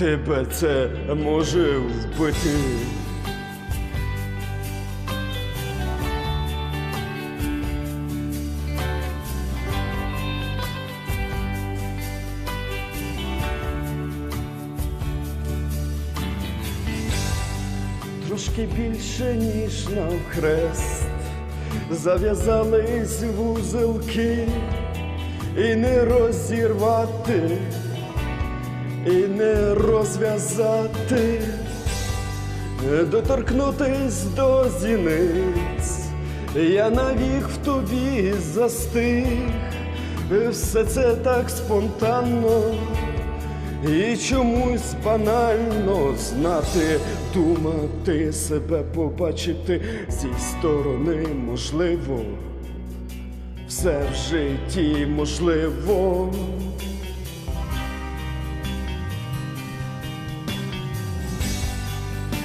Тебе це може вбити. Трошки більше, ніж навхрест, зав'язались вузелки і не розірвати, і не розв'язати, доторкнутись до зіниць, я навік в тобі застиг, все це так спонтанно. І чомусь банально знати, думати себе побачити зі сторони можливо, все в житті можливо.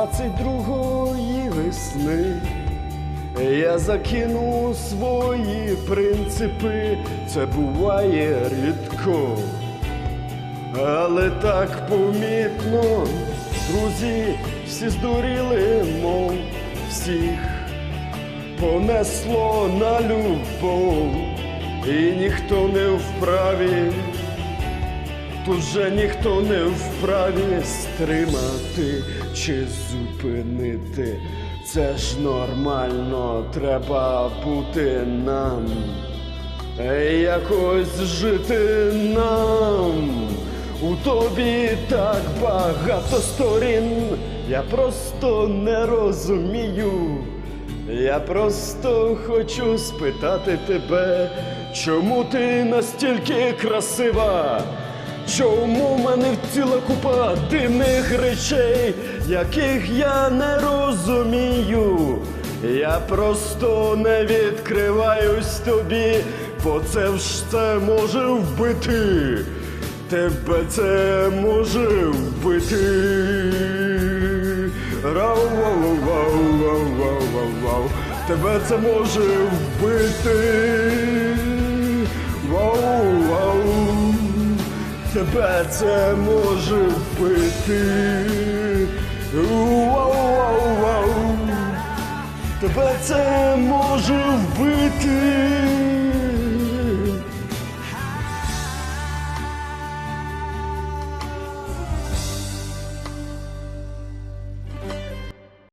22-ї весни я закину свої принципи, це буває рідко, але так помітно, друзі, всі здуріли, мов всіх понесло на любов, і ніхто не вправі. Тут же ніхто не вправі стримати чи зупинити. Це ж нормально, треба бути нам. Якось жити нам. У тобі так багато сторін. Я просто не розумію. Я просто хочу спитати тебе, чому ти настільки красива? Чому в мене ціла купа дивних речей, яких я не розумію? Я просто не відкриваюсь тобі, бо це все може вбити. Тебе це може вбити. Рау-вау-вау-вау-вау-вау-вау. Тебе це може вбити. Тебе це може вбити. Тебе це може вбити.